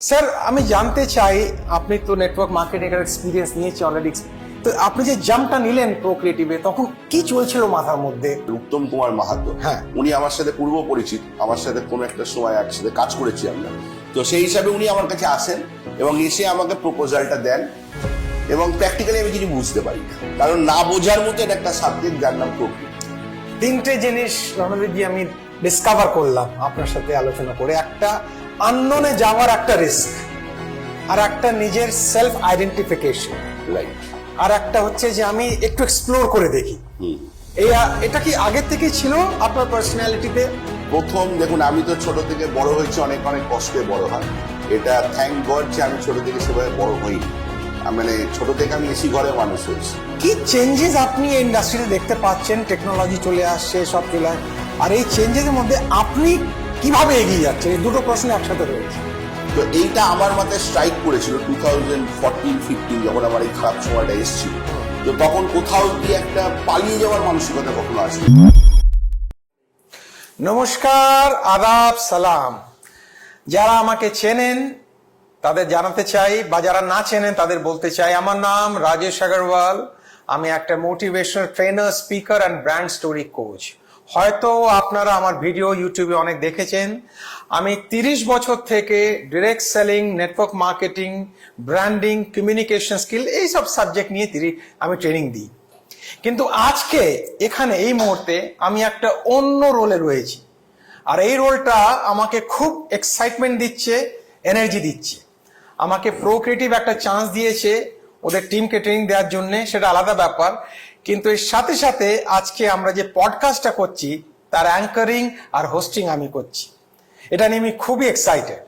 Sir আমি জানতে চাই আপনি তো নেটওয়ার্ক মার্কেটিং এর এক্সপিরিয়েন্স নিয়েছি অলরেডি তো আপনি যে জাম্পটা নিলেন প্রো ক্রিয়েটিভে তখন কি চলছিল মাথার মধ্যে? উত্তম কুমার মাহাতো হ্যাঁ। উনি আমার সাথে পূর্ব পরিচিত আমার সাথে কোনো একটা সময় একসাথে কাজ করেছি আমরা। তো সেই হিসাবে উনি আমার কাছে আসেন এবং এসে আমাকে প্রপোজালটা দেন এবং প্র্যাকটিক্যালি আমি কিছু বুঝতে পারি কারণ না বোঝার মতো এটা একটা সাবজেক্ট যার নাম প্রকৃতি তিনটে জিনিস রণদীপজি আমি ডিসকভার করলাম আপনার সাথে আলোচনা করে। একটা আননোনে যাওয়ার একটা রিস্ক আর একটা নিজের সেলফ আইডেন্টিফিকেশন আর একটা হচ্ছে যে আমি একটু এক্সপ্লোর করে দেখি। এই এটা কি আগের থেকে ছিল আপনার পার্সোনালিটিতে প্রথম দেখুন আমি তো ছোট থেকে বড় হয়েছি অনেক অনেক কষ্টে বড় হয়। এটা থ্যাংক গড যে আমি ছোট থেকে সেভাবে বড় হইনি। আ- মানে ছোট থেকে আমি এসি ঘরে মানুষ হয়েছি। কি চেঞ্জেস আপনি এই ইন্ডাস্ট্রিতে দেখতে পাচ্ছেন? টেকনোলজি চলে আসছে সব চলে আর এই চেঞ্জেসের মধ্যে আপনি কীভাবে এগিয়ে যাচ্ছে? এই দুটো প্রশ্ন একসাথে রয়েছে। তো এইটা আমার মতে স্ট্রাইক করেছিল টু থাউজেন্ড ফোরটিন ফিফটিন যখন আমার এই খারাপ সময়টা এসেছিল। তো তখন কোথাও গিয়ে একটা পালিয়ে যাওয়ার মানসিকতা কখনো আসে নমস্কার আদাব সালাম। যারা আমাকে চেনেন তাদের জানাতে চাই বা যারা না চেনেন তাদের বলতে চাই আমার নাম রাজেশ আগরওয়াল। আমি একটা motivational trainer speaker and brand story coach হয়তো আপনারা আমার ভিডিও ইউটিউবে অনেক দেখেছেন। আমি তিরিশ বছর থেকে direct selling network marketing branding communication skill এইসব সাবজেক্ট নিয়ে আমি ট্রেনিং দিই। কিন্তু আজকে এখানে এই মুহূর্তে আমি একটা অন্য রোলে রয়েছি। আর এই রোলটা আমাকে খুব এক্সাইটমেন্ট দিচ্ছে এনার্জি দিচ্ছে। আমাকে প্রোক্রিয়েটিভ একটা চান্স দিয়েছে ওদের টিমকে ট্রেনিং দেওয়ার জন্য, সেটা আলাদা ব্যাপার। কিন্তু এর সাথে সাথে আজকে আমরা যে পডকাস্টটা করছি, তার অ্যাঙ্কারিং আর হোস্টিং আমি করছি। এটা নিয়ে আমি খুবই এক্সাইটেড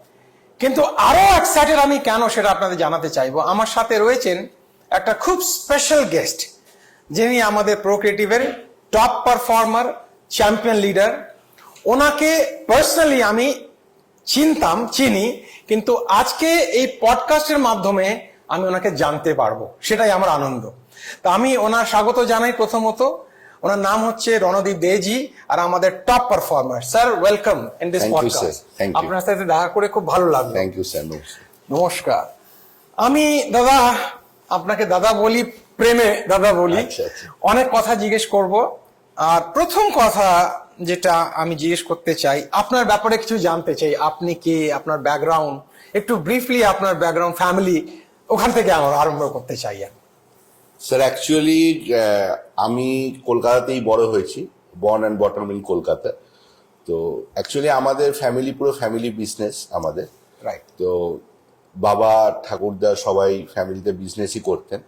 কিন্তু আরও এক্সাইটেড আমি কেন সেটা আপনাদের জানাতে চাইব? আমার সাথে রয়েছেন একটা খুব স্পেশাল গেস্ট যিনি আমাদের প্রোক্রিয়েটিভের টপ পারফর্মার চ্যাম্পিয়ন লিডার ওনাকে পার্সোনালি আমি চিনতাম, চিনি, কিন্তু আজকে এই পডকাস্টের মাধ্যমে আমি ওনাকে জানতে পারব। সেটাই আমার আনন্দ। তা আমি ওনার স্বাগত জানাই প্রথমত। ওনার নাম হচ্ছে রণদীপ দেজি আর আমাদের top performer sir welcome in this. Podcast আপনার সাথে দেখা করে খুব ভালো লাগল। থ্যাংক ইউ স্যার নমস্কার। আমি দাদা আপনাকে দাদা বলি প্রেমে দাদা বলি। আচ্ছা, আচ্ছা। অনেক কথা জিজ্ঞেস করব। আর প্রথম কথা যেটা আমি জিজ্ঞেস করতে চাই আপনার ব্যাপারে কিছু জানতে চাই। আপনি কে? আপনার ব্যাকগ্রাউন্ড একটু ব্রিফলি আপনার ব্যাকগ্রাউন্ড ফ্যামিলি ওখান থেকে আমার আরম্ভ করতে চাই আর স্যার অ্যাকচুয়ালি আমি কলকাতাতেই বড় হয়েছি born and brought up in Kolkata. তো অ্যাকচুয়ালি আমাদের ফ্যামিলি পুরো ফ্যামিলি বিজনেস আমাদের। রাইট তো বাবা ঠাকুরদা সবাই ফ্যামিলিতে বিজনেসই করতেন।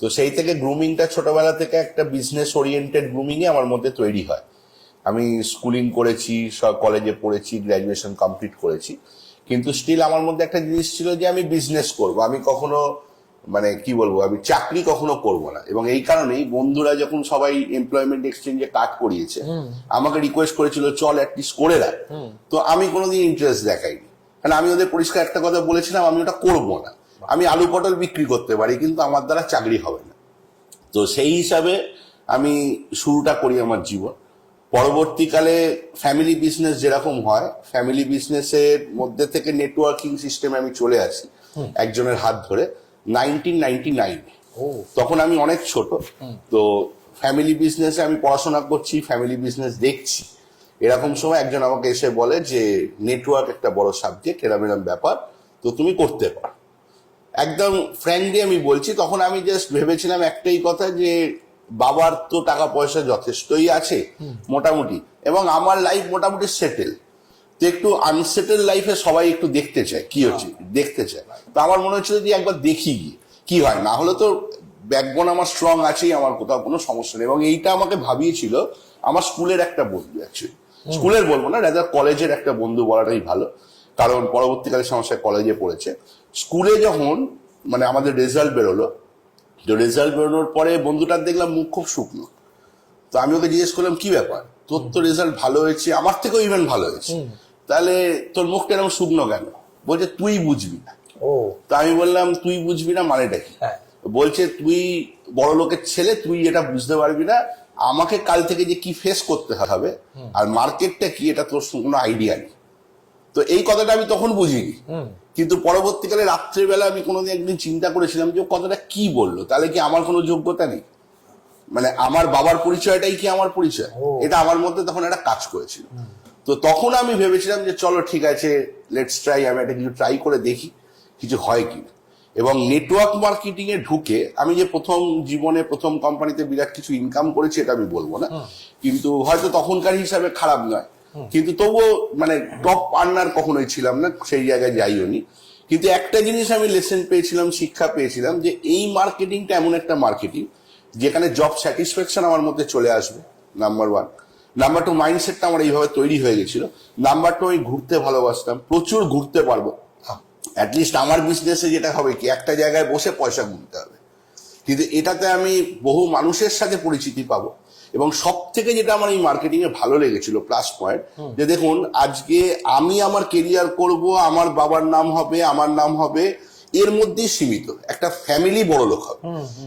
তো সেই থেকে গ্রুমিংটা ছোটবেলা থেকে একটা বিজনেস ওরিয়েন্টেড গ্রুমিংই আমার মধ্যে তৈরি হয়। আমি স্কুলিং করেছি সব কলেজে পড়েছি গ্র্যাজুয়েশন কমপ্লিট করেছি। কিন্তু স্টিল আমার মধ্যে একটা জিনিস ছিল যে আমি বিজনেস করব। আমি কখনো মানে কি বলব আমি চাকরি কখনো করব না। এবং এই কারণেই বন্ধুরা যখন সবাই এমপ্লয়মেন্ট এক্সচেঞ্জে কাট করিয়েছে আমাকে রিকোয়েস্ট করেছিল চল অ্যাটলিস্ট করে রাখ তো আমি কোনোদিন ইন্টারেস্ট দেখাইনি। কারণ আমি ওদের পরিষ্কার একটা কথা বলেছিলাম আমি ওটা করব না। আমি আলু পটল বিক্রি করতে পারি কিন্তু আমার দ্বারা চাকরি হবে না। তো সেই হিসাবে আমি শুরুটা করি আমার জীবন। পরবর্তীকালে ফ্যামিলি বিজনেস যেরকম হয় ফ্যামিলি বিজনেসের মধ্যে থেকে নেটওয়ার্কিং সিস্টেমে আমি চলে আসি একজনের হাত ধরে। Nineteen ninety nine. তখন আমি অনেক ছোট। তো ফ্যামিলি বিজনেসে আমি পড়াশোনা করছি ফ্যামিলি বিজনেস দেখছি। এরকম সময় একজন আমাকে এসে বলে যে নেটওয়ার্ক একটা বড় সাবজেক্ট এরম এরম ব্যাপার তো তুমি করতে পারো। একদম ফ্র্যাঙ্কলি আমি বলছি। তখন আমি জাস্ট ভেবেছিলাম একটাই কথা যে বাবার তো টাকা পয়সা যথেষ্টই আছে মোটামুটি। এবং আমার লাইফ মোটামুটি সেটেল তো একটু আনসেটেল লাইফে সবাই একটু দেখতে চায় কি হচ্ছে? দেখতে চায়। তো আমার মনে হচ্ছিল যে একবার দেখি কি হয়? না হলে তো ব্যাকবোন আমার স্ট্রং আছেই আমার কোথাও কোনো সমস্যা নেই। এবং এইটা আমাকে ভাবিয়েছিল আমার স্কুলের একটা বন্ধু অ্যাকচুয়ালি স্কুলের বলব না রাজার কলেজের একটা বন্ধু বলাটাই ভালো। কারণ পরবর্তীকালে সমস্যা কলেজে পড়েছে। স্কুলে যখন মানে আমাদের রেজাল্ট বেরোলো তো রেজাল্ট বেরোনোর পরে বন্ধুটার দেখলাম মুখ খুব শুকনো। তো আমি ওকে জিজ্ঞেস করলাম কি ব্যাপার? তোর তো রেজাল্ট ভালো হয়েছে? আমার থেকেও ইভেন ভালো হয়েছে। তাহলে তোর মুখটা এরকম শুকনো কেন? বলছে তুই বুঝবি না। ও। তো আমি বললাম তুই বুঝবি না মানেটা কি? হ্যাঁ। বলছে তুই বড় লোকের ছেলে তুই এটা বুঝতে পারবি না। আমাকে কাল থেকে যে কি ফেস করতে হবে আর মার্কেটটা কি এটা তোর কোনো আইডিয়া নেই। তো এই কথাটা আমি তখন বুঝিনি। কিন্তু পরবর্তীকালে রাত্রেবেলা আমি কোনোদিন একদিন চিন্তা করেছিলাম যে কথাটা কি বলল? তাহলে কি আমার কোনো যোগ্যতা নেই? মানে আমার বাবার পরিচয়টাই কি আমার পরিচয়? এটা আমার মধ্যে তখন একটা কাজ করেছিল। তো তখন আমি ভেবেছিলাম যে চলো ঠিক আছে লেটস ট্রাই আমি একটা কিছু ট্রাই করে দেখি কিছু হয় কি এবং নেটওয়ার্ক মার্কেটিং এ ঢুকে আমি যে প্রথম জীবনে প্রথম কোম্পানিতে বিরাট কিছু ইনকাম করেছি এটা আমি বলব না। কিন্তু হয়তো তখনকার হিসাবে খারাপ নয়। কিন্তু তবুও মানে টপ আর্নার কখনোই ছিলাম না সেই জায়গায় যাইও নি কিন্তু একটা জিনিস আমি লেসেন পেয়েছিলাম শিক্ষা পেয়েছিলাম যে এই মার্কেটিংটা এমন একটা মার্কেটিং যেখানে জব স্যাটিসফ্যাকশন আমার মধ্যে চলে আসবে নাম্বার ওয়ান নাম্বার টু মাইন্ডসেটটা আমার এইভাবে তৈরি হয়ে গেছিল। নাম্বার টু আমি ঘুরতে ভালোবাসতাম। প্রচুর ঘুরতে পারব। অ্যাটলিস্ট আমার বিজনেসে যেটা হবে কি একটা জায়গায় বসে পয়সা গুনতে হবে। কিন্তু এটাতে আমি বহু মানুষের সাথে পরিচিতি পাবো। এবং সব থেকে যেটা আমার এই মার্কেটিং এ ভালো লেগেছিল প্লাস পয়েন্ট যে দেখুন আজকে আমি আমার কেরিয়ার করব আমার বাবার নাম হবে আমার নাম হবে এর মধ্যেই সীমিত। একটা ফ্যামিলি বড় লোক হবে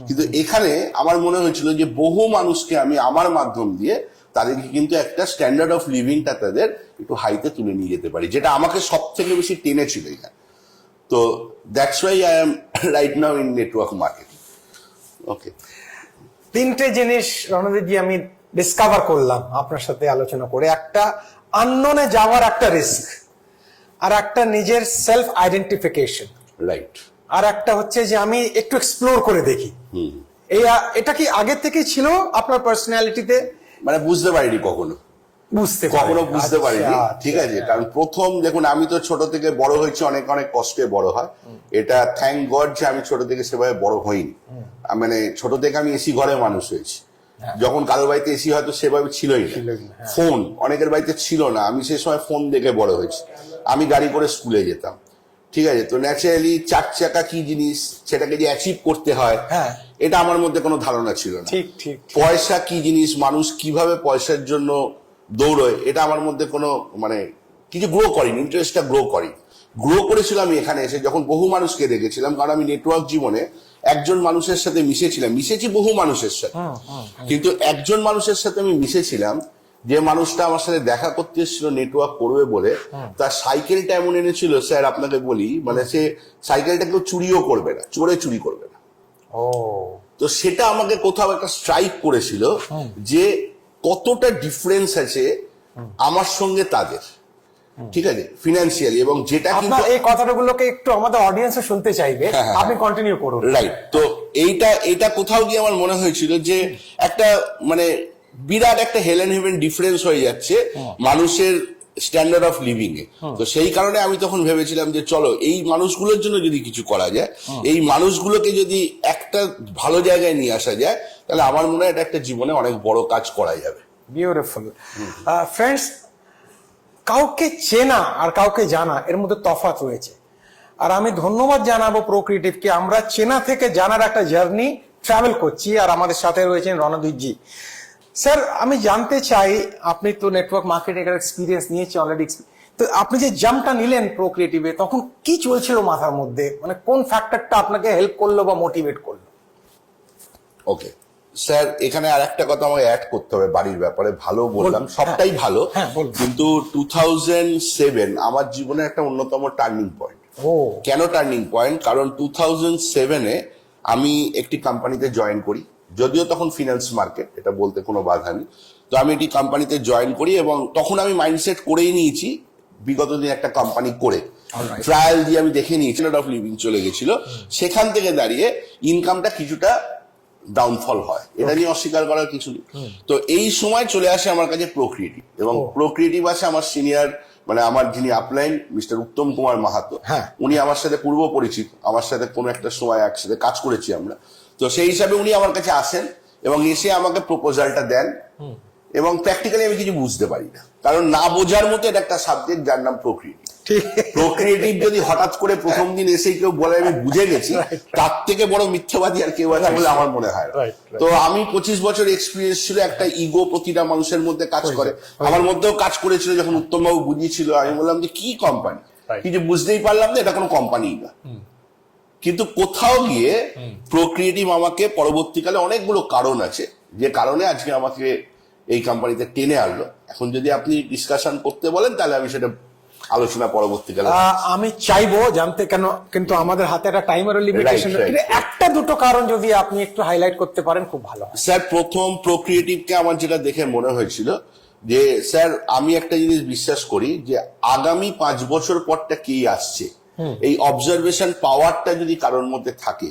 কিন্তু এখানে আমার মনে হয়েছিল যে বহু মানুষকে আমি আমার মাধ্যম দিয়ে তাদেরকে কিন্তু একটা স্ট্যান্ডার্ড অফ লিভিংটা তাদের একটু হাইতে তুলে নিয়ে যেতে পারি যেটা আমাকে সব থেকে বেশি টেনেছিল এখানে তো that's why I am right now in network marketing okay তিনটে জিনিস রণদীপজি আমি ডিসকভার করলাম আপনার সাথে আলোচনা করে। একটা আননোনে যাওয়ার একটা রিস্ক আর একটা নিজের সেলফ আইডেন্টিফিকেশন রাইট আর একটা হচ্ছে যে আমি একটু এক্সপ্লোর করে দেখি। এই এটা কি আগে থেকে ছিল আপনার পার্সোনালিটিতে মানে বুঝতে পারিনি কখনো। বুঝতে কখনো বুঝতে পারিনি। আচ্ছা, ঠিক আছে কারণ প্রথম দেখুন আমি তো ছোট থেকে বড় হয়েছি অনেক অনেক কষ্টে বড় হয়। এটা থ্যাংক গড যে আমি ছোট থেকে সেভাবে বড় হইনি। মানে ছোট থেকে আমি এসি ঘরে মানুষ হয়েছি। যখন কারোর বাড়িতে এসি হয়তো সেভাবে ছিলই না। হ্যাঁ। ফোন অনেকের বাড়িতে ছিল না। আমি সে সময় ফোন দেখে বড় হয়েছি। আমি গাড়ি করে স্কুলে যেতাম। ঠিক আছে তো ন্যাচারালি চার চাকা কি জিনিস সেটাকে যে অ্যাচিভ করতে হয় হ্যাঁ। এটা আমার মধ্যে কোনো ধারণা ছিল না। ঠিক ঠিক পয়সা কি জিনিস মানুষ কীভাবে পয়সার জন্য দৌড়য় এটা আমার মধ্যে কোনো মানে কিছু গ্রো করিনি ইন্টারেস্টটা গ্রো করি। গ্রো করেছিলাম আমি এখানে এসে যখন বহু মানুষকে দেখেছিলাম কারণ আমি নেটওয়ার্ক জীবনে একজন মানুষের সাথে মিশেছিলাম মিশেছি বহু মানুষের সাথে। কিন্তু একজন মানুষের সাথে আমি মিশেছিলাম যে মানুষটা আমার সাথে দেখা করতে এসেছিল নেটওয়ার্ক করবে বলে তার সাইকেলটা এমন এনেছিল স্যার আপনাকে বলি মানে সে সাইকেলটা কেউ চুরিও করবে না চোরে চুরি করবে না। তো সেটা আমাকে কোথাও একটা স্ট্রাইক করেছিল যে কতটা ডিফারেন্স আছে আমার সঙ্গে তাদের। ঠিক আছে? ফিনান্সিয়ালি এবং যেটা কিন্তু এই কথাটাগুলোকে একটু আমাদের অডিয়েন্সে শুনতে চাইবে। হ্যাঁ, হ্যাঁ, আপনি কন্টিনিউ করুন। রাইট তো এইটা এটা কোথাও গিয়ে আমার মনে হয়েছিল যে একটা মানে বিরাট একটা হেলেন হেভেন ডিফারেন্স হয়ে যাচ্ছে। মানুষের স্ট্যান্ডার্ড অফ লিভিং এ। তো সেই কারণে আমি তখন ভেবেছিলাম যে চলো এই মানুষগুলোর জন্য যদি কিছু করা যায় এই মানুষগুলোকে যদি একটা ভালো জায়গায় নিয়ে আসা যায় তাহলে আমার মনে হয় এটা একটা জীবনে অনেক বড় কাজ করা যাবে। বিউটিফুল ফ্রেন্ডস কাউকে চেনা আর কাউকে জানা এর মধ্যে তফাৎ রয়েছে। আর আমি ধন্যবাদ জানাব প্রোক্রিয়েটিভকে আমরা চেনা থেকে জানার একটা জার্নি ট্রাভেল করছি। আর আমাদের সাথে রয়েছেন রণদীপজি স্যার আমি জানতে চাই আপনি তো নেটওয়ার্ক মার্কেটিং এর এক্সপিরিয়েন্স নিয়েছেন অলরেডি তো আপনি যে জাম্পটা নিলেন প্রোক্রিয়েটিভে তখন কি চলছিল মাথার মধ্যে? মানে কোন ফ্যাক্টরটা আপনাকে হেল্প করল বা মোটিভেট করল? ওকে স্যার এখানে আর একটা কথা আমাকে অ্যাড করতে হবে বাড়ির ব্যাপারে। ভালো বললাম সবটাই ভালো। হ্যাঁ, কিন্তু টু থাউজেন্ড সেভেন আমার জীবনে একটা অন্যতম টার্নিং পয়েন্ট ও। কেন টার্নিং পয়েন্ট কারণ টু থাউজেন্ড সেভেনে আমি একটি কোম্পানিতে জয়েন করি। যদিও তখন ফিনান্স মার্কেট এটা বলতে কোনো বাধা নেই। তো আমি এটি কোম্পানিতে জয়েন করি এবং তখন আমি মাইন্ডসেট করেই নিয়েছি বিগত দিন একটা কোম্পানি করে। ট্রায়াল দিয়ে আমি দেখে নিয়েছি অফ লিভিং চলে গেছিল। সেখান থেকে দাঁড়িয়ে ইনকামটা কিছুটা ডাউনফল হয়। এটা নিয়ে অস্বীকার করার কিছু নেই। তো এই সময় চলে আসে আমার কাছে প্রোক্রিয়েটিভ এবং প্রোক্রিয়েটিভ আছে আমার সিনিয়র মানে আমার যিনি আপলাইন মিস্টার উত্তম কুমার মাহাতো হ্যাঁ। উনি আমার সাথে পূর্ব পরিচিত আমার সাথে কোনো একটা সময় একসাথে কাজ করেছি আমরা। তো সেই হিসাবে উনি আমার কাছে আসেন এবং এসে আমাকে প্রপোজালটা দেন। এবং প্র্যাকটিক্যালি আমি কিছু বুঝতে পারি না। কারণ না বোঝার মতো এটা একটা সাবজেক্ট যার নাম প্রক্রিয়েটিভ প্রক্রিয়েটিভ যদি হঠাৎ করে প্রথম দিন এসেই কেউ বলে আমি বুঝে গেছি তার থেকে বড় মিথ্যাবাদী আর কেউ আছে বলে আমার মনে হয়. তো আমি পঁচিশ বছর এক্সপিরিয়েন্স ছিল একটা ইগো প্রতিটা মানুষের মধ্যে কাজ করে। আমার মধ্যেও কাজ করেছিল যখন উত্তমবাবু বুঝিয়েছিল। আমি বললাম যে কি কোম্পানি. কিছু বুঝতেই পারলাম না এটা কোনো কোম্পানি না। কিন্তু কোথাও গিয়ে প্রক্রিয়েটিভ আমাকে পরবর্তীকালে অনেকগুলো কারণ আছে। যে কারণে আজকে আমাকে এই কোম্পানিতে টেনে আনলো। এখন যদি আপনি ডিসকাশন করতে বলেন তাহলে আমি সেটা আলোচনা পরবর্তীকালে আমি চাইব জানতে কেন কিন্তু আমাদের হাতে একটা টাইমের লিমিটেশন. একটা দুটো কারণ যদি আপনি একটু হাইলাইট করতে পারেন খুব ভালো স্যার প্রথম প্রোক্রিয়েটিভকে আমার যেটা দেখে মনে হয়েছিল যে স্যার আমি একটা জিনিস বিশ্বাস করি যে আগামী পাঁচ বছর পরটা কি আসছে? এই অবজারভেশন পাওয়ারটা যদি কারোর মধ্যে থাকে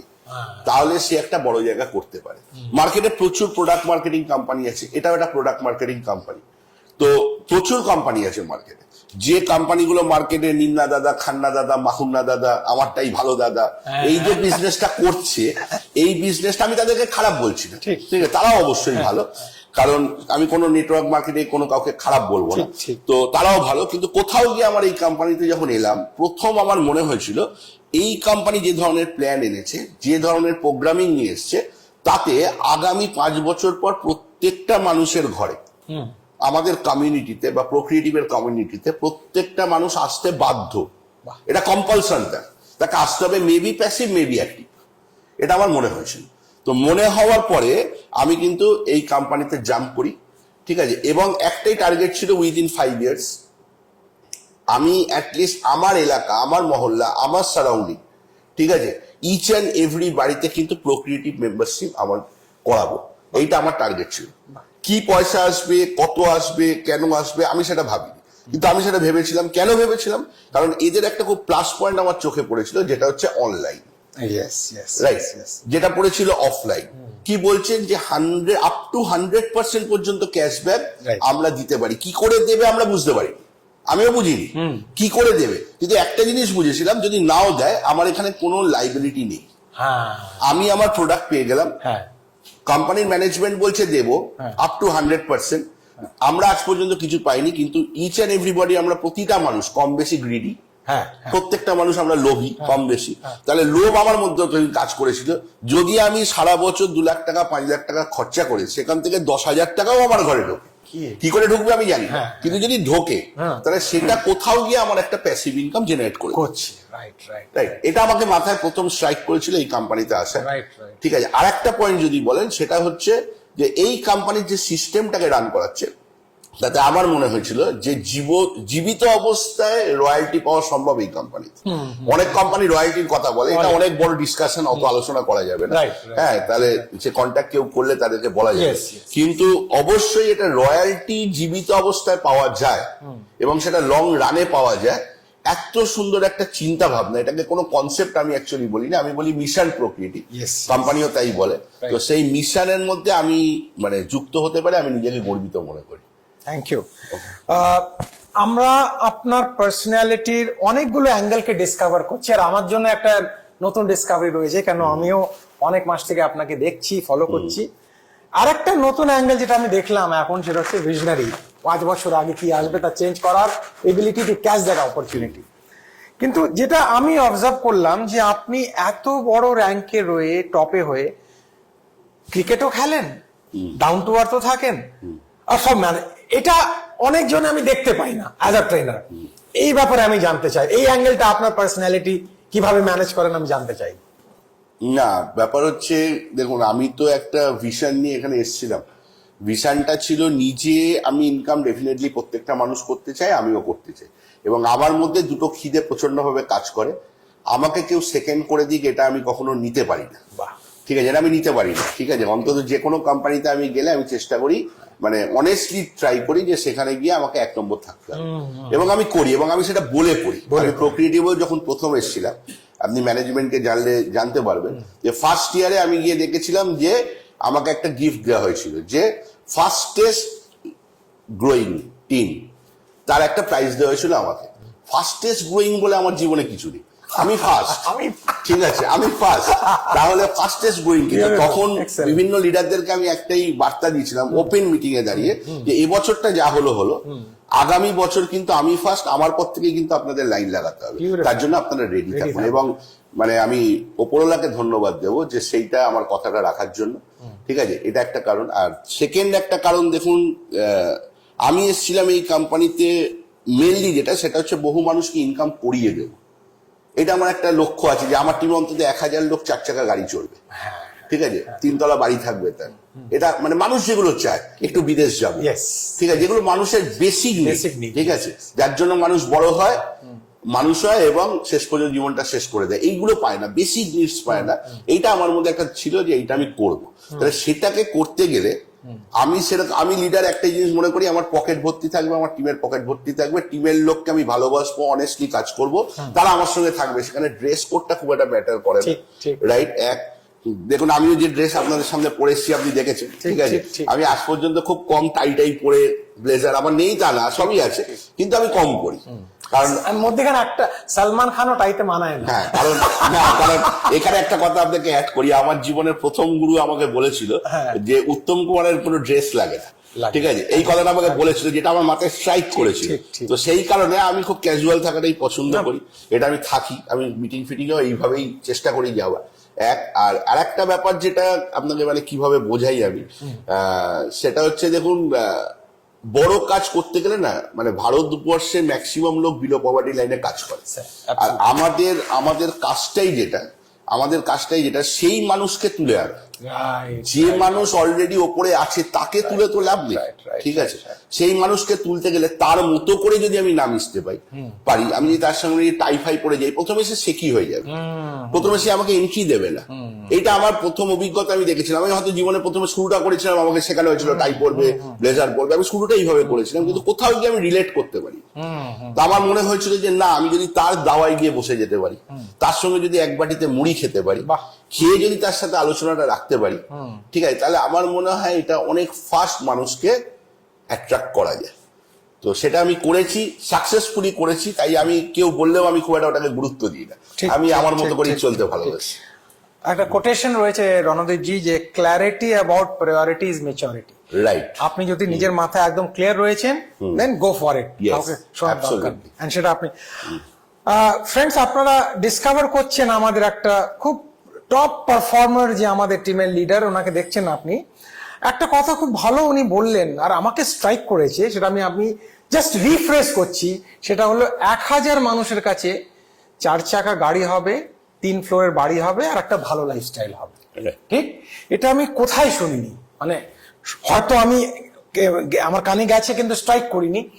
তাহলে সে একটা বড় জায়গা করতে পারে। মার্কেটে প্রচুর প্রোডাক্ট মার্কেটিং কোম্পানি আছে এটাও একটা প্রোডাক্ট মার্কেটিং কোম্পানি তো প্রচুর কোম্পানি আছে মার্কেটে যে কোম্পানিগুলো মার্কেটে নিন্না দাদা খান্না দাদা মাহুন্না দাদা আমারটাই ভালো দাদা এই যে বিজনেসটা করছে এই বিজনেসটা আমি তাদেরকে খারাপ বলছি না। ঠিক। ঠিক আছে? তারাও অবশ্যই ভালো। কারণ আমি কোনো নেটওয়ার্ক মার্কেটে কোনো কাউকে খারাপ বলব না। তো তারাও ভালো কিন্তু কোথাও গিয়ে আমার এই কোম্পানিতে যখন এলাম প্রথম আমার মনে হয়েছিল এই কোম্পানি যে ধরনের প্ল্যান এনেছে যে ধরনের প্রোগ্রামিং নিয়ে এসছে তাতে আগামী পাঁচ বছর পর প্রত্যেকটা মানুষের ঘরে আমাদের কমিউনিটিতে বা প্রোক্রিয়েটিভের কমিউনিটিতে প্রত্যেকটা মানুষ আসতে বাধ্য। এটা কম্পালসন তার তাকে আসতে হবে মেবি প্যাসিভ মেবি অ্যাক্টিভ এটা আমার মনে হয়েছিল। তো মনে হওয়ার পরে আমি কিন্তু এই কোম্পানিতে জাম্প করি, ঠিক আছে? এবং একটাই টার্গেট ছিল উইদিন ফাইভ ইয়ার্স আমি অ্যাটলিস্ট আমার এলাকা, আমার মহল্লা, আমার সারাউন্ডিং ঠিক আছে? ইচ অ্যান্ড এভরি বাড়িতে কিন্তু প্রোক্রিয়েটিভ মেম্বারশিপ আমার করাবো। এইটা আমার টার্গেট ছিল। কি পয়সা আসবে, কত আসবে, কেন আসবে, আমি সেটা ভাবিনি। কিন্তু আমি সেটা ভেবেছিলাম। কেন ভেবেছিলাম? কারণ এদের একটা খুব প্লাস পয়েন্ট আমার চোখে পড়েছিল, যেটা হচ্ছে অনলাইন যেটা পড়েছিল অফলাইন কি বলছেন যে hundred up to hundred percent পর্যন্ত ক্যাশব্যাক. আমরা দিতে পারি। কি করে দেবে আমরা বুঝতে পারি। আমিও বুঝিনি। কি করে দেবে? কিন্তু একটা জিনিস বুঝেছিলাম যদি নাও দেয় আমার এখানে কোনো লাইবিলিটি নেই। হ্যাঁ। আমি আমার প্রোডাক্ট পেয়ে গেলাম। কোম্পানির ম্যানেজমেন্ট বলছে দেবো। আপ টু হান্ড্রেড পার্সেন্ট আমরা আজ পর্যন্ত কিছু পাইনি কিন্তু ইচ অ্যান্ড এভরিবডি আমরা প্রতিটা মানুষ কম বেশি গ্রিডি হ্যাঁ প্রত্যেকটা মানুষ আমরা লোভী কম বেশি। তাহলে লোভ আমার মধ্যে কাজ করেছিল। যদি আমি সারা বছর দু লাখ টাকা পাঁচ লাখ টাকা খরচা করি সেখান থেকে দশ হাজার টাকাও আমার ঘরে ঢোকে। কি? করে ঢুকবে আমি জানি। হ্যাঁ। কিন্তু যদি ঢোকে হ্যাঁ। তাহলে সেটা কোথাও গিয়ে আমার একটা প্যাসিভ ইনকাম জেনারেট করে করছি। এটা আমাকে মাথায় প্রথম স্ট্রাইক করেছিল এই কোম্পানিতে আসা. ঠিক আছে আর একটা পয়েন্ট যদি বলেন সেটা হচ্ছে যে এই কোম্পানির যে সিস্টেমটাকে রান করাচ্ছে তাতে আমার মনে হয়েছিল যে জীব জীবিত অবস্থায় রয়্যালটি পাওয়া সম্ভব এই কোম্পানিতে অনেক কোম্পানি রয়্যালটির কথা বলে এটা অনেক। বড় ডিসকাশন অত আলোচনা করা যাবে না. হ্যাঁ তাহলে সে কন্ট্যাক্ট কেউ করলে তাদেরকে বলা যাবে. কিন্তু অবশ্যই এটা রয়্যালটি জীবিত অবস্থায় পাওয়া যায় এবং সেটা লং রানে পাওয়া যায় এত সুন্দর একটা চিন্তা ভাবনা এটাকে কোনো কনসেপ্ট আমি অ্যাকচুয়ালি বলি না আমি বলি মিশন প্রকৃতি. কোম্পানিও তাই বলে। তো সেই মিশনের মধ্যে আমি মানে যুক্ত হতে পারে আমি নিজেকে গর্বিত মনে করি। থ্যাংক ইউ আমরা আপনার পার্সোনালিটির অনেকগুলো অ্যাঙ্গেলকে ডিসকভার করছি আর আমার জন্য একটা নতুন ডিসকভারি রয়েছে কেন আমিও অনেক মাস থেকে আপনাকে দেখছি ফলো করছি। আর একটা নতুন অ্যাঙ্গেল যেটা আমি দেখলাম এখন সেটা হচ্ছে ভিশনারি পাঁচ বছর আগে কি আসবে তা চেঞ্জ করার ability to catch that opportunity কিন্তু যেটা আমি অবজার্ভ করলাম যে আপনি এত বড় র্যাঙ্কে রয়ে টপে হয়ে ক্রিকেটও খেলেন ডাউন টু আর্থও থাকেন আর সব মানে এটা অনেকজন আমি দেখতে পাই না অ্যাজ আ ট্রেনার এই ব্যাপারে আমি জানতে চাই। এই অ্যাঙ্গেলটা আপনার পার্সোনালিটি কীভাবে ম্যানেজ করেন আমি জানতে চাই। না ব্যাপার হচ্ছে দেখুন আমি তো একটা ভিশন নিয়ে এখানে এসেছিলাম। ভিশনটা ছিল নিজে আমি ইনকাম ডেফিনেটলি প্রত্যেকটা মানুষ করতে চায় আমিও করতে চাই। এবং আমার মধ্যে দুটো খিদে প্রচন্ডভাবে কাজ করে। আমাকে কেউ সেকেন্ড করে দিক এটা আমি কখনো নিতে পারি না। বাহ। ঠিক আছে এটা আমি নিতে পারি না। ঠিক আছে অন্তত যে কোনো কোম্পানিতে আমি গেলে আমি চেষ্টা করি মানে অনেস্টলি ট্রাই করি যে সেখানে গিয়ে আমাকে এক নম্বর থাকতে হবে। এবং আমি করি এবং আমি সেটা বলে করি। আমি প্রক্রিয়েটিভও যখন প্রথম এসেছিলাম আপনি ম্যানেজমেন্টকে জানলে জানতে পারবেন যে ফার্স্ট ইয়ারে আমি গিয়ে দেখেছিলাম যে আমাকে একটা গিফট দেওয়া হয়েছিল যে ফার্স্টেস্ট গ্রোয়িং টিম তার একটা প্রাইজ দেওয়া হয়েছিল আমাকে। ফার্স্টেস্ট গ্রোয়িং বলে আমার জীবনে কিছু নেই। আমি ফার্স্ট আমি ঠিক আছে আমি ফার্স্ট তাহলে ফার্স্টেস্ট গোয়িং কিন্তু তখন বিভিন্ন লিডারদেরকে আমি একটাই বার্তা দিয়েছিলাম ওপেন মিটিং এ দাঁড়িয়ে যে এবছরটা যা হলো হলো। আগামী বছর কিন্তু আমি ফার্স্ট আমার পর থেকে কিন্তু আপনাদের লাইন লাগাতে হবে। তার জন্য আপনারা রেডি থাকুন। এবং মানে আমি ওপরওয়ালাকে ধন্যবাদ দেব যে সেইটা আমার কথাটা রাখার জন্য। ঠিক আছে? এটা একটা কারণ। আর সেকেন্ড একটা কারণ দেখুন আমি এসেছিলাম এই কোম্পানিতে মেনলি যেটা সেটা হচ্ছে বহু মানুষকে ইনকাম করিয়ে দেবো। এটা আমার একটা লক্ষ্য আছে যে আমার টিমে অন্তত এক হাজার লোক চার চাকা গাড়ি চলবে ঠিক আছে? তিনতলা বাড়ি থাকবে তার। এটা মানে মানুষ যেগুলো চায় একটু বিদেশ যাব. ঠিক আছে? যেগুলো মানুষের বেসিক ঠিক আছে? যার জন্য মানুষ বড় হয় মানুষ হয় এবং শেষ পর্যন্ত জীবনটা শেষ করে দেয়। এইগুলো পায় না বেসিক নিডস পায় না। এইটা আমার মধ্যে একটা ছিল যে এইটা আমি করব। তাহলে সেটাকে করতে গেলে আমি সেরকম আমি লিডার একটাই জিনিস মনে করি আমার পকেট ভর্তি থাকবে আমার টিমের পকেট ভর্তি থাকবে টিমের লোককে আমি ভালোবাসবো অনেস্টলি কাজ করব। তারা আমার সঙ্গে থাকবে সেখানে ড্রেস কোডটা খুব একটা ম্যাটার করে। রাইট এক দেখুন আমিও যে ড্রেস আপনাদের সামনে পরে এসেছি আপনি দেখেছেন ঠিক আছে। আমি আজ পর্যন্ত খুব কম টাই টাই পরে ব্লেজার আমার নেই তা না সবই আছে কিন্তু আমি কম করি। কারণ মধ্যেখানে একটা সালমান খানও টাইতে মানায় না। হ্যাঁ কারণ না কারণ এখানে একটা কথা আপনাকে অ্যাড করি আমার জীবনের প্রথম গুরু আমাকে বলেছিল হ্যাঁ। যে উত্তম কুমারের কোনো ড্রেস লাগে না। ঠিক আছে? এই কথাটা আমাকে বলেছিল যেটা আমার মাথায় স্ট্রাইক করেছিল। তো সেই কারণে আমি খুব ক্যাজুয়াল থাকাটাই পছন্দ করি। এটা আমি থাকি আমি মিটিং ফিটিংও এইভাবেই চেষ্টা করি যাওয়া। এক আর আরেকটা ব্যাপার যেটা আপনাকে মানে কীভাবে বোঝাই আমি আহ, সেটা হচ্ছে দেখুন বড় কাজ করতে গেলে না মানে ভারতবর্ষে ম্যাক্সিমাম লোক বিলো পভার্টি লাইনে কাজ করে। আর আমাদের আমাদের কাজটাই যেটা আমাদের কাজটাই যেটা সেই মানুষকে তুলে আনা। যে মানুষ অলরেডি ওপরে আছে তাকে তুলে তো লাভ নেই। ঠিক আছে? সেই মানুষকে তুলতে গেলে তার মতো করে যদি আমি না মিশতে পাই পারি আমি যদি তার সঙ্গে টাই ফাই পরে যাই প্রথমে সে শেখি হয়ে যাবে? প্রথমে সে আমাকে এন্ট্রি দেবে না। এটা আমার প্রথম অভিজ্ঞতা আমি দেখেছিলাম। আমি হয়তো জীবনে প্রথমে শুরুটা করেছিলাম আমাকে শেখানো হয়েছিল টাই পরবে ব্লেজার পরবে আমি শুরুটা এইভাবে করেছিলাম কিন্তু কোথাও গিয়ে আমি রিলেট করতে পারি। তা আমার মনে হয়েছিল যে না আমি যদি তার দাওয়ায় গিয়ে বসে যেতে পারি তার সঙ্গে যদি এক বাটিতে মুড়ি খেতে পারি। খেয়ে যদি তার সাথে আলোচনাটা রাখতে পারি ঠিক আছে? তাহলে আমার মনে হয় এটা অনেক ফাস্ট মানুষকে অ্যাট্রাক্ট করা যায়। তো সেটা আমি করেছি সাকসেসফুলি করেছি তাই আমি কেউ বললেও আমি খুব একটা ওটাকে গুরুত্ব দিই না। আমি আমার মতো করেই চলতে ভালোবাসি। একটা কোটেশন রয়েছে রণদীপ জি যে clarity about priority is maturity right আপনি যদি নিজের মাথায় একদম ক্লিয়ার রয়েছেন দেন গো ফর ইট। And সেটা আপনি ফ্রেন্ডস আপনারা ডিসকভার করছেন আমাদের একটা খুব টপ পারফর্মার যে আমাদের টিমের লিডার ওনাকে দেখছেন আপনি। একটা কথা খুব ভালো উনি বললেন আর আমাকে স্ট্রাইক করেছে সেটা আমি আপনি জাস্ট রিফ্রেশ করছি সেটা হলো এক হাজার মানুষের কাছে চার চাকা গাড়ি হবে তিন ফ্লোরের বাড়ি হবে আর একটা ভালো লাইফস্টাইল হবে। ঠিক? এটা আমি কোথায় শুনিনি? মানে হয়তো আমি আমার কানে গেছে কিন্তু স্ট্রাইক করিনি।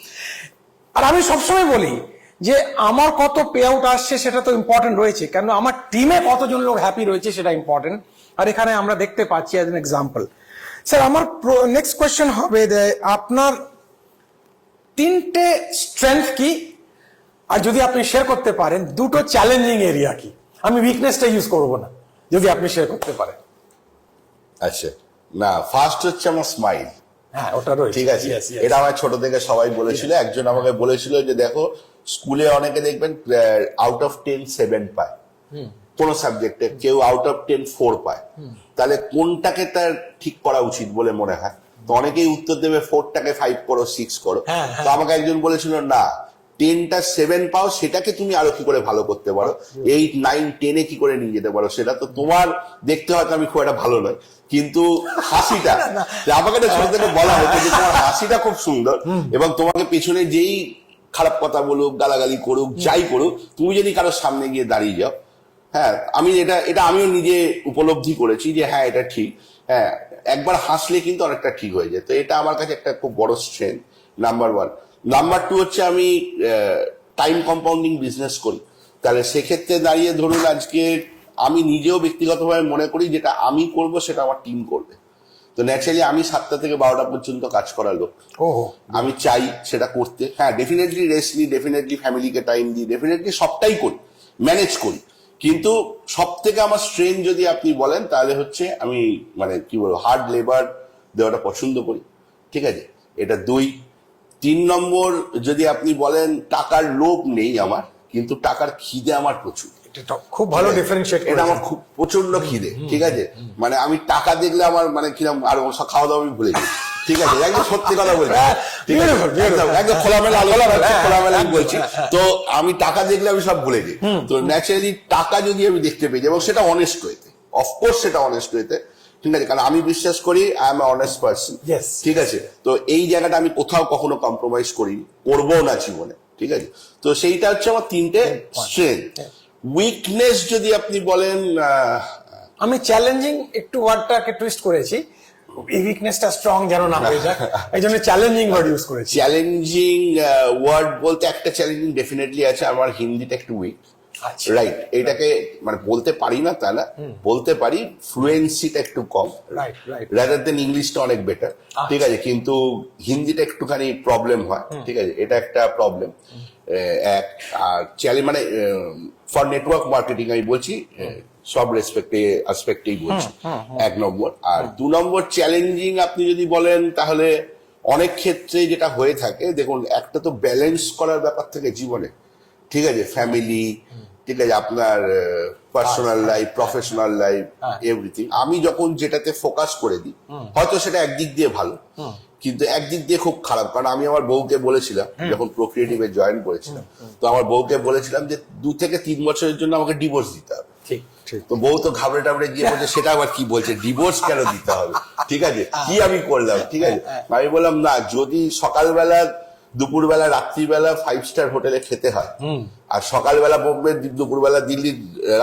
আর আমি সবসময় বলি যে আমার কত পে আউট আসছে সেটা তো ইম্পর্টেন্ট রয়েছে কেন আমার টিমে কতজন লোক হ্যাপি রয়েছে সেটা ইম্পর্টেন্ট আর এখানে আমরা দেখতে পাচ্ছি অ্যাজ এন এক্সাম্পল স্যার আমার নেক্সট কোয়েশ্চেন হবে যে আপনার তিনটে স্ট্রেংথ কি? আর যদি আপনি শেয়ার করতে পারেন দুটো চ্যালেঞ্জিং এরিয়া কি? আমি উইকনেসটা ইউজ করব না যদি আপনি শেয়ার করতে পারেন। আচ্ছা না ফার্স্ট হচ্ছে আমার স্মাইল হ্যাঁ ওটা ঠিক আছে. এটা আমার ছোট থেকে সবাই বলেছিল একজন আমাকে বলেছিল যে দেখো স্কুলে অনেকে দেখবেন আউট অফ টেন সেভেন পায়। কোন সাবজেক্টে কেউ আউট অফ টেন ফোর পায়। তাহলে কোনটাকে তার ঠিক করা উচিত বলে মনে হয়? তো অনেকেই উত্তর দেবে ফোরটাকে ফাইভ করো সিক্স করো। হ্যাঁ, তো আমাকে একজন বলেছিল না টেনটা সেভেন পাও সেটাকে তুমি আরও কি করে ভালো করতে পারো? এইট নাইন টেনে কি করে নিয়ে যেতে পারো? সেটা তো তোমার দেখতে হয়তো আমি খুব একটা ভালো নয়। কিন্তু হাসিটা আমাকে ছোট থেকে বলা হতো যে তোমার হাসিটা খুব সুন্দর এবং তোমাকে পেছনে যেই খারাপ কথা বলুক গালাগালি করুক যাই করুক তুমি যদি কারোর সামনে গিয়ে দাঁড়িয়ে যাও হ্যাঁ আমি এটা এটা আমিও নিজে উপলব্ধি করেছি যে হ্যাঁ এটা ঠিক। হ্যাঁ একবার হাসলে কিন্তু অনেকটা ঠিক হয়ে যায়। তো এটা আমার কাছে একটা খুব বড় strength number one number two হচ্ছে আমি টাইম কম্পাউন্ডিং বিজনেস করি। তাহলে সেক্ষেত্রে দাঁড়িয়ে ধরুন আজকে আমি নিজেও ব্যক্তিগতভাবে মনে করি যেটা আমি করব সেটা আমার টিম করবে। তো ন্যাচারালি আমি সাতটা থেকে বারোটা পর্যন্ত কাজ করার লোক। আমি চাই সেটা করতে। হ্যাঁ ডেফিনেটলি রেস্ট নিই ডেফিনেটলি ফ্যামিলিকে টাইম দিই ডেফিনেটলি সবটাই করি ম্যানেজ করি। কিন্তু সব থেকে আমার স্ট্রেন যদি আপনি বলেন তাহলে হচ্ছে আমি মানে কি বলব হার্ড লেবার দেওয়াটা পছন্দ করি। ঠিক আছে? এটা দুই। তিন নম্বর যদি আপনি বলেন টাকার লোভ নেই আমার কিন্তু টাকার খিদে আমার প্রচুর। খুব ভালো ডিফারেন্সিয়েট এটা আমার খুব প্রচণ্ড খিদে ঠিক আছে? মানে আমি টাকা দেখলে আমার মানে কীরকম আর খাওয়া দাওয়া আমি ভুলে যাই ঠিক আছে? একদম সত্যি কথা বলছি beautiful. একদম খোলামেলা খোলামেলা, হচ্ছে, হ্যাঁ, বলছি। হ্যাঁ, হ্যাঁ। তো আমি টাকা দেখলে আমি সব ভুলে যাই তো ন্যাচারালি টাকা যদি আমি দেখতে পেয়ে যাই এবং সেটা অনেস্ট হইতে অফকোর্স সেটা অনেস্ট হইতে ঠিক আছে? কারণ আমি বিশ্বাস করি আই এম অনেস্ট পার্সন ঠিক আছে? তো এই জায়গাটা আমি কোথাও কখনো কম্প্রোমাইজ করিনি করব না জীবনে ঠিক আছে? তো সেইটা হচ্ছে আমার তিনটে স্ট্রেংথ উইকনেস যদি আপনি বলেন আমি চ্যালেঞ্জিং একটু ওয়ার্ডটাকে টুইস্ট করেছি। এই উইকনেসটা স্ট্রং যেন না হয়ে যায় এই জন্য চ্যালেঞ্জিং ওয়ার্ড ইউজ করেছি চ্যালেঞ্জিং ওয়ার্ড বলতে একটা চ্যালেঞ্জিং ডেফিনেটলি আছে আমার হিন্দিটা একটু উইক আচ্ছা। রাইট এটাকে মানে বলতে পারি না তা না বলতে পারি ফ্লুয়েন্সিটা একটু কম। রাইট রাইট রাদার দেন ইংলিশটা অনেক বেটার ঠিক আছে কিন্তু হিন্দিটা একটুখানি প্রবলেম হয়। ঠিক আছে এটা একটা প্রবলেম এক আর চ্যালেঞ্জ মানে ফর নেটওয়ার্ক মার্কেটিং আমি বলছি সব রেসপেক্টে আসপেক্টেই বলছি। এক নম্বর। আর দু নম্বর চ্যালেঞ্জিং আপনি যদি বলেন তাহলে অনেক ক্ষেত্রে যেটা হয়ে থাকে দেখুন একটা তো ব্যালেন্স করার ব্যাপার থাকে জীবনে। ঠিক আছে ফ্যামিলি ঠিক আছে আপনার personal life professional life everything আমি যখন যেটাতে ফোকাস করে দিই হয়তো সেটা একদিক দিয়ে ভালো। কিন্তু একদিক দিয়ে খুব খারাপ কারণ আমি আমার বউকে বলেছিলাম যখন প্রোক্রিয়েটিভে জয়েন করেছিলাম। তো আমার বউকে বলেছিলাম যে দু থেকে তিন বছরের জন্য আমাকে ডিভোর্স দিতে হবে। তো বউ তো ঘাবড়ে টাবড়ে গিয়ে বলছে সেটা আবার কি বলছে? ডিভোর্স কেন দিতে হবে? ঠিক আছে কি আমি করলাম? ঠিক আছে। আমি বললাম না যদি সকালবেলা দুপুরবেলা রাত্রিবেলা ফাইভ স্টার হোটেলে খেতে হয় আর সকালবেলা বোম্বে দুপুরবেলা দিল্লি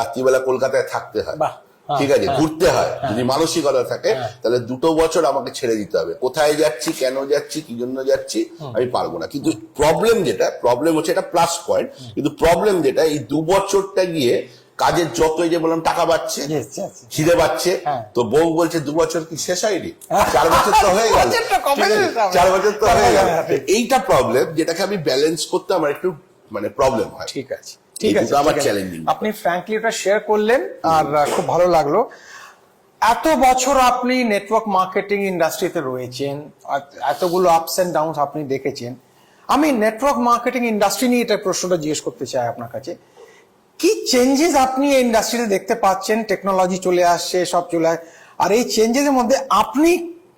রাত্রিবেলা কলকাতায় থাকতে হয় হ্যাঁ, ঠিক আছে ঘুরতে হয়। যদি মানসিকতা থাকে তাহলে দুটো বছর আমাকে ছেড়ে দিতে হবে। কোথায় যাচ্ছি কেন যাচ্ছি কি জন্য যাচ্ছি আমি পারব না। কিন্তু প্রবলেম যেটা প্রবলেম হচ্ছে এটা প্লাস পয়েন্ট কিন্তু প্রবলেম যেটা এই দু বছরটা গিয়ে কাজের যত এই যে বললাম টাকা পাচ্ছে. খিদে পাচ্ছে হ্যাঁ। তো বউ বলছে দু বছর কি শেষ হয়নি? চার বছর তো হয়ে গেল? চার বছর তো হয়ে গেল। হ্যাঁ, এইটা প্রবলেম যেটাকে আমি ব্যালেন্স করতে আমার একটু মানে প্রবলেম হয়। ঠিক আছে। ঠিক আছে আমার ঠিক আপনি ফ্র্যাঙ্কলি এটা শেয়ার করলেন আর খুব ভালো লাগল। এত বছর আপনি নেটওয়ার্ক মার্কেটিং ইন্ডাস্ট্রিতে রয়েছেন এতগুলো আপস এন্ড ডাউন আপনি দেখেছেন। আমি নেটওয়ার্ক মার্কেটিং ইন্ডাস্ট্রি নিয়ে এটা প্রশ্নটা জিজ্ঞেস করতে চাই আপনার কাছে। কি চেঞ্জেস আপনি এই ইন্ডাস্ট্রিতে দেখতে পাচ্ছেন? টেকনোলজি চলে আসছে সব চলে আর এই চেঞ্জেসের মধ্যে আপনি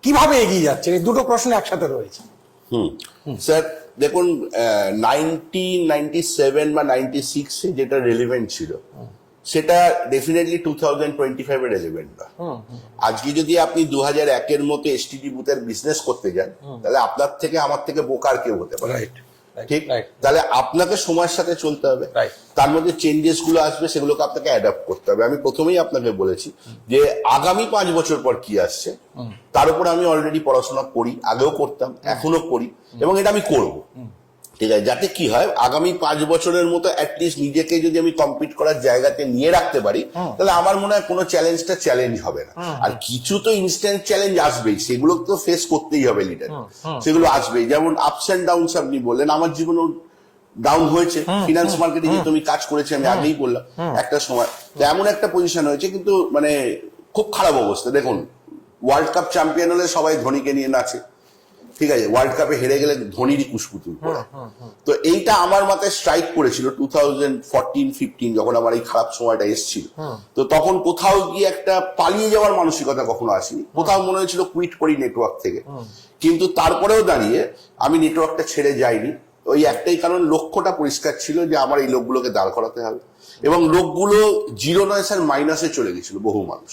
কীভাবে এগিয়ে যাচ্ছেন? এই দুটো প্রশ্ন একসাথে রয়েছে। হুম। স্যার দেখুন নাইনটিন নাইনটি সেভেন বা নাইনটি সিক্সে যেটা রেলিভেন্ট ছিল সেটা ডেফিনেটলি টু থাউজেন্ড টোয়েন্টি ফাইভে রেলিভেন্ট না আজকে যদি আপনি দু হাজার একের মতো এসটিডি বুথের বিজনেস করতে যান তাহলে আপনার থেকে আমার থেকে বোকার কেউ হতে পারে Right. ঠিক? তাহলে আপনাকে সময়ের সাথে চলতে হবে। তার মধ্যে চেঞ্জেসগুলো আসবে সেগুলোকে আপনাকে অ্যাডাপ্ট করতে হবে। আমি প্রথমেই আপনাকে বলেছি যে আগামী পাঁচ বছর পর কি আসছে তার উপর আমি অলরেডি পড়াশোনা করি আগেও করতাম এখনও করি এবং এটা আমি করব। ঠিক আছে যাতে কি হয় আগামী পাঁচ বছরের মতো অ্যাটলিস্ট নিজেকে যদি আমি কম্পিট করার জায়গাতে নিয়ে রাখতে পারি তাহলে আমার মনে হয় কোনো চ্যালেঞ্জটা চ্যালেঞ্জ হবে না। আর কিছু তো ইনস্ট্যান্ট চ্যালেঞ্জ আসবেই সেগুলো তো ফেস করতেই হবে লিডার সেগুলো আসবেই। যেমন আপস অ্যান্ড ডাউনস আপনি বললেন আমার জীবনেও ডাউন হয়েছে। ফিনান্স মার্কেটে যে তুমি কাজ করেছি আমি আগেই বললাম একটা সময়। তো এমন একটা পজিশন হয়েছে কিন্তু মানে খুব খারাপ অবস্থা। দেখুন ওয়ার্ল্ড কাপ চ্যাম্পিয়ন হলে সবাই ধোনিকে নিয়ে নাচে। ঠিক আছে ওয়ার্ল্ড কাপে হেরে গেলে ধোনিরই কুসকুতুল পড়ে তো এইটা আমার মাথায় স্ট্রাইক করেছিল টু থাউজেন্ড ফোরটিন ফিফটিন যখন আমার এই খারাপ সময়টা এসেছিল। তো তখন কোথাও গিয়ে একটা পালিয়ে যাওয়ার মানসিকতা কখনো আসেনি। কোথাও মনে হয়েছিল কুইট করি নেটওয়ার্ক থেকে। কিন্তু তারপরেও দাঁড়িয়ে আমি নেটওয়ার্কটা ছেড়ে যাইনি। ওই একটাই কারণ লক্ষ্যটা পরিষ্কার ছিল যে আমার এই লোকগুলোকে দাঁড় করাতে হবে। এবং লোকগুলো জিরো নয় স্যার মাইনাসে চলে গেছিল বহু মানুষ।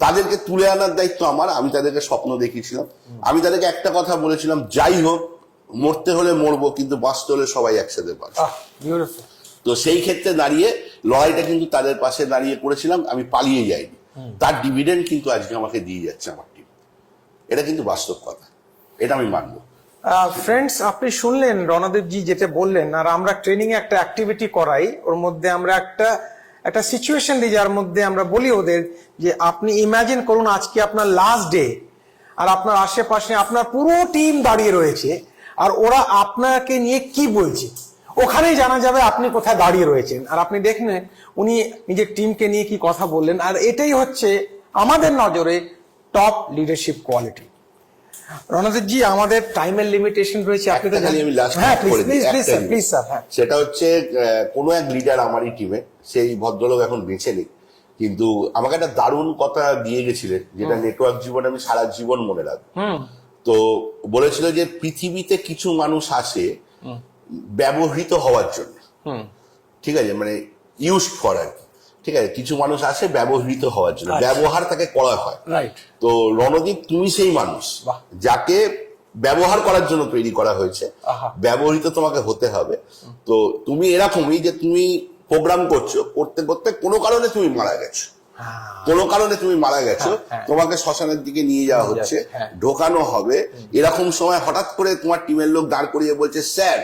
তাদেরকে তুলে আনার দায়িত্ব আমার আমি তাদেরকে স্বপ্ন দেখিয়েছিলাম। আমি তাদেরকে একটা কথা বলেছিলাম যাই হোক মরতে হলে মরবো কিন্তু বাঁচতে হলে সবাই একসাথে বাঁচবো। তো সেই ক্ষেত্রে দাঁড়িয়ে লড়াইটা কিন্তু তাদের পাশে দাঁড়িয়ে করেছিলাম আমি পালিয়ে যাইনি। তার ডিভিডেন্ড কিন্তু আজকে আমাকে দিয়ে যাচ্ছে আমার টিম এটা কিন্তু বাস্তব কথা। এটা আমি মানবো। ফ্রেন্ডস আপনি শুনলেন রণদেব জি যেটা বললেন আর আমরা ট্রেনিং এ একটা অ্যাক্টিভিটি করাই ওর মধ্যে আমরা একটা একটা সিচুয়েশন দিই যার মধ্যে আমরা বলি ওদের যে আপনি ইমাজিন করুন আজকে আপনার লাস্ট ডে আর আপনার আশেপাশে আপনার পুরো টিম দাঁড়িয়ে রয়েছে আর ওরা আপনাকে নিয়ে কি বলছে? ওখানেই জানা যাবে আপনি কোথায় দাঁড়িয়ে রয়েছেন। আর আপনি দেখলেন উনি নিজের টিমকে নিয়ে কি কথা বললেন। আর এটাই হচ্ছে আমাদের নজরে top leadership quality Ranjit ji আমাদের টাইমের লিমিটেশন রয়েছে আপনি তো জানেন। আমি লাস্ট হ্যাঁ প্লিজ প্লিজ প্লিজ স্যার হ্যাঁ। সেটা হচ্ছে কোনো এক লিডার আমারই টিমে সেই ভদ্রলোক এখন বেঁচে নেই। কিন্তু আমাকে একটা দারুণ কথা দিয়ে গেছিলেন যেটা নেটওয়ার্ক জীবনে আমি সারা জীবন মনে রাখব। তো বলেছিল যে পৃথিবীতে কিছু মানুষ আসে ব্যবহৃত হওয়ার জন্য। ঠিক আছে মানে ইউজ ফর আর কি। ঠিক আছে কিছু মানুষ আসে ব্যবহৃত হওয়ার জন্য। ব্যবহার তাকে করা হয়। রাইট তো রণদীপ তুমি সেই মানুষ যাকে ব্যবহার করার জন্য তৈরি করা হয়েছে। ব্যবহৃত তোমাকে হতে হবে। তো তুমি এরকমই যে তুমি প্রোগ্রাম করছ করতে করতে কোনো কারণে তুমি মারা গেছো। কোনো কারণে তুমি মারা গেছো হ্যাঁ, হ্যাঁ। তোমাকে শ্মশানের দিকে নিয়ে যাওয়া হচ্ছে হ্যাঁ। ঢোকানো হবে। এরকম সময় হঠাৎ করে তোমার টিমের লোক দাঁড় করিয়ে বলছে স্যার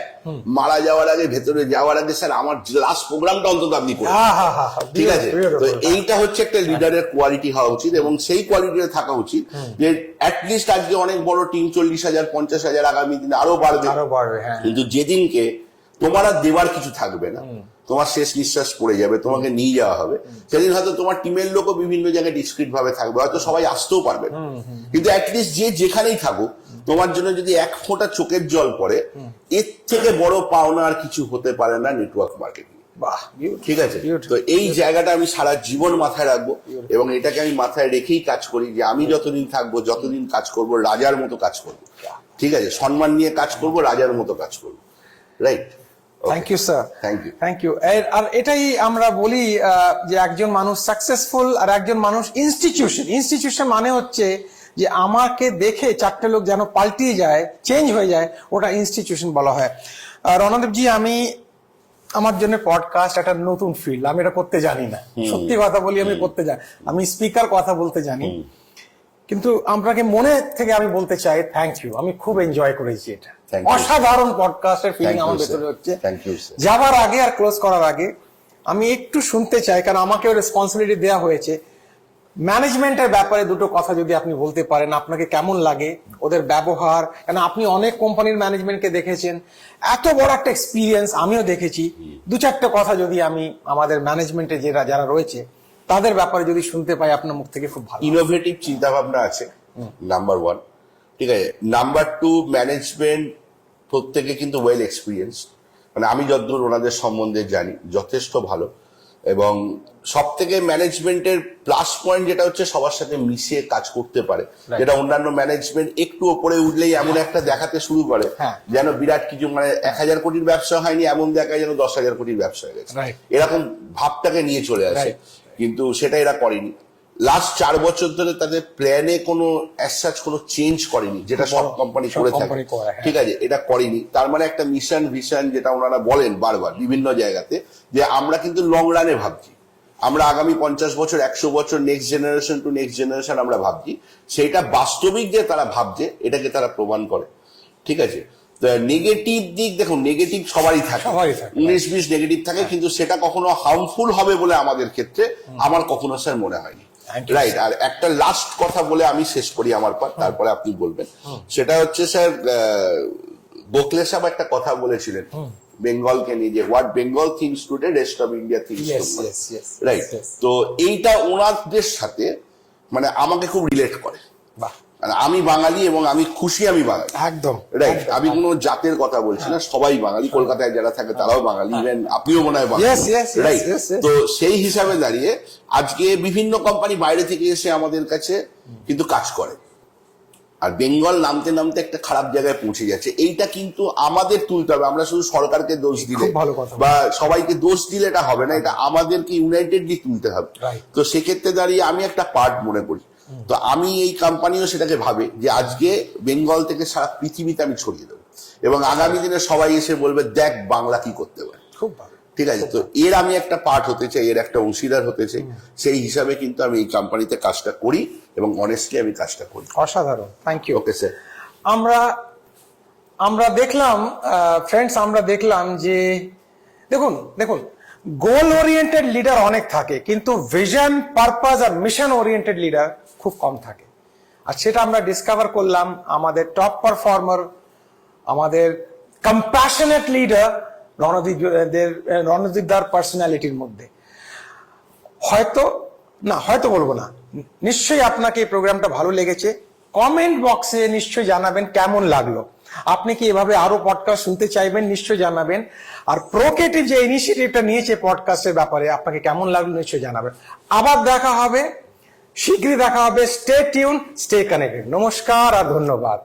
মারা যাওয়ার আগে ভেতরে যাওয়ার আগে স্যার আমার লাস্ট প্রোগ্রামটা অন্তত আপনি করুন। ঠিক আছে? তো এইটা হচ্ছে একটা লিডারের কোয়ালিটি হওয়া উচিত এবং সেই কোয়ালিটিতে থাকা উচিত যে অ্যাটলিস্ট আজকে অনেক বড় টিম চল্লিশ হাজার পঞ্চাশ হাজার আগামী দিনে আরও বাড়বে হ্যাঁ। কিন্তু যেদিনকে তোমার আর দেওয়ার কিছু থাকবে না। তোমার শেষ নিঃশ্বাস পড়ে যাবে তোমাকে নিয়ে যাওয়া হবে। সেদিন হয়তো তোমার টিমের লোকও বিভিন্ন জায়গায় ডিসক্রিট ভাবে থাকবে হয়তো সবাই আসতেও পারবে না। কিন্তু অ্যাটলিস্ট যে যেখানেই থাকুক তোমার জন্য যদি এক ফোঁটা চোখের জল পড়ে এর থেকে বড় পাওনা আর কিছু হতে পারে না নেটওয়ার্ক মার্কেটিং বাহ ঠিক আছে? তো এই জায়গাটা আমি সারা জীবন মাথায় রাখব এবং এটাকে আমি মাথায় রেখেই কাজ করি যে আমি যতদিন থাকব যতদিন কাজ করব রাজার মতো কাজ করব। ঠিক আছে? সম্মান নিয়ে কাজ করব রাজার মতো কাজ করব। Right thank you sir Thank you. Thank you আর এটাই আমরা বলি যে একজন মানুষ সাকসেসফুল আর একজন মানুষ ইনস্টিটিউশন ইনস্টিটিউশন মানে হচ্ছে যে আমাকে দেখে চারটে লোক যেন পাল্টিয়ে যায় চেঞ্জ হয়ে যায় ওটা ইনস্টিটিউশন বলা হয়। রণদেবজি আমি আমার জন্য পডকাস্ট একটা নতুন ফিল্ড আমি এটা করতে জানি না। সত্যি কথা বলি আমি করতে জানি। আমি স্পিকার কথা বলতে জানি। কিন্তু আপনাকে মনে থেকে আমি বলতে চাই থ্যাংক ইউ আমি খুব এনজয় করেছি এটা. অসাধারণ পডকাস্টের ফিলিং আমার ভেতরে হচ্ছে. যাবার আগে আর ক্লোজ করার আগে আমি একটু শুনতে চাই কারণ আমাকেও রেসপন্সিবিলিটি দেওয়া হয়েছে। ম্যানেজমেন্টের ব্যাপারে দুটো কথা যদি আপনি বলতে পারেন আপনাকে কেমন লাগে ওদের ব্যবহার? কেন আপনি অনেক কোম্পানির ম্যানেজমেন্টকে দেখেছেন। এত বড় একটা এক্সপিরিয়েন্স আমিও দেখেছি। দু চারটে কথা যদি আমি আমাদের ম্যানেজমেন্টে যারা যারা রয়েছে তাদের ব্যাপারে যদি শুনতে পাই আপনার মুখ থেকে খুব ভালো ইনোভেটিভ চিন্তা ভাবনা আছে নাম্বার ওয়ান ঠিক আছে নাম্বার টু ম্যানেজমেন্ট প্রত্যেকে কিন্তু ওয়েল এক্সপিরিয়েন্স মানে আমি যতদূর ওনাদের সম্বন্ধে জানি যথেষ্ট ভালো। এবং সব থেকে ম্যানেজমেন্টের প্লাস পয়েন্ট যেটা হচ্ছে সবার সাথে মিশিয়ে কাজ করতে পারে। যেটা অন্যান্য ম্যানেজমেন্ট একটু ওপরে উঠলেই এমন একটা দেখাতে শুরু করে। হ্যাঁ। যেন বিরাট কিছু মানে এক হাজার কোটির ব্যবসা হয়নি এমন দেখায় যেন দশ হাজার কোটির ব্যবসা হয়ে গেছে। এরকম ভাবটাকে নিয়ে চলে আসে। কিন্তু সেটা এরা করেনি। লাস্ট চার বছর ধরে তাদের প্ল্যানে কোনো অ্যাসাচ কোনো চেঞ্জ করেনি যেটা সব কোম্পানি করে থাকে। হ্যাঁ। ঠিক আছে এটা করেনি। তার মানে একটা মিশন ভিশন যেটা ওনারা বলেন বারবার বিভিন্ন জায়গাতে যে আমরা কিন্তু লং রানে ভাবছি। আমরা আগামী পঞ্চাশ বছর একশো বছর next generation to next generation আমরা ভাবছি। সেটা বাস্তবিক যে তারা ভাবছে এটাকে তারা প্রমাণ করে। ঠিক আছে? নেগেটিভ দিক দেখুন নেগেটিভ সবারই থাকে। উনিশ বিশ নেগেটিভ থাকে কিন্তু সেটা কখনো হার্মফুল হবে বলে আমাদের ক্ষেত্রে আমার কখনো স্যার মনে হয়নি। রাইট আর একটা লাস্ট কথা বলে আমি শেষ করি আমার পর তারপরে আপনি বলবেন। সেটা হচ্ছে স্যার গোখলে সাহেব একটা কথা বলেছিলেন বেঙ্গলকে নিয়ে যে what Bengal thinks today rest of India thinks right তো এইটা ওনাদের সাথে মানে আমাকে খুব রিলেট করে। বাহ। আমি বাঙালি এবং আমি খুশি আমি বাঙালি। একদম। রাইট আমি কোনো জাতের কথা বলছি না সবাই বাঙালি। কলকাতায় যারা থাকে তারাও বাঙালি ইভেন আপনিও মনে হয় রাইট. তো সেই হিসাবে দাঁড়িয়ে আজকে বিভিন্ন কোম্পানি বাইরে থেকে এসে আমাদের কাছে কিন্তু কাজ করে। আর বেঙ্গল নামতে নামতে একটা খারাপ জায়গায় পৌঁছে যাচ্ছে এইটা কিন্তু আমাদের তুলতে হবে। আমরা শুধু সরকারকে দোষ দিলে। বা সবাইকে দোষ দিলে এটা হবে না এটা আমাদেরকে ইউনাইটেডলি তুলতে হবে। তো সেক্ষেত্রে দাঁড়িয়ে আমি একটা পার্ট মনে করি। তো আমি এই কোম্পানিও সেটাকে ভাবে যে আজকে বেঙ্গল থেকে সারা পৃথিবীতে আমি ছড়িয়ে দেবো। এবং আগামী দিনে সবাই এসে বলবে দেখ বাংলা কি করতে পারে। খুব ভালো। ঠিক আছে তো এর আমি একটা পার্ট হতে চাই এর একটা অংশীদার হতে চাই। সেই হিসাবে কিন্তু আমি এই কোম্পানিতে কাজটা করি এবং অনেস্টলি আমি কাজটা করি। অসাধারণ থ্যাংক ইউ ওকে স্যার আমরা আমরা দেখলাম ফ্রেন্ডস আমরা দেখলাম যে দেখুন দেখুন গোল ওরিয়েন্টেড লিডার অনেক থাকে কিন্তু ভিশন পারপাস আর মিশন ওরিয়েন্টেড লিডার খুব কম থাকে। আর সেটা আমরা ডিসকভার করলাম আমাদের টপ পারফর্মার আমাদের কম্প্যাশনেট লিডার রণদীপদের রণদীপদার পার্সোনালিটির মধ্যে। হয়তো, না, হয়তো বলব না। নিশ্চয়ই আপনাকে এই প্রোগ্রামটা ভালো লেগেছে। কমেন্ট বক্সে নিশ্চয়ই জানাবেন কেমন লাগল। আপনি কি এভাবে আরও পডকাস্ট শুনতে চাইবেন? নিশ্চয়ই জানাবেন। আর প্রোকেটিভ যে ইনিশিয়েটিভটা নিয়েছে পডকাস্টের ব্যাপারে, আপনাকে কেমন লাগল নিশ্চয়ই জানাবেন। আবার দেখা হবে শীঘ্রই দেখা হবে। স্টে টিউন স্টে কানেক্টেড নমস্কার আর ধন্যবাদ।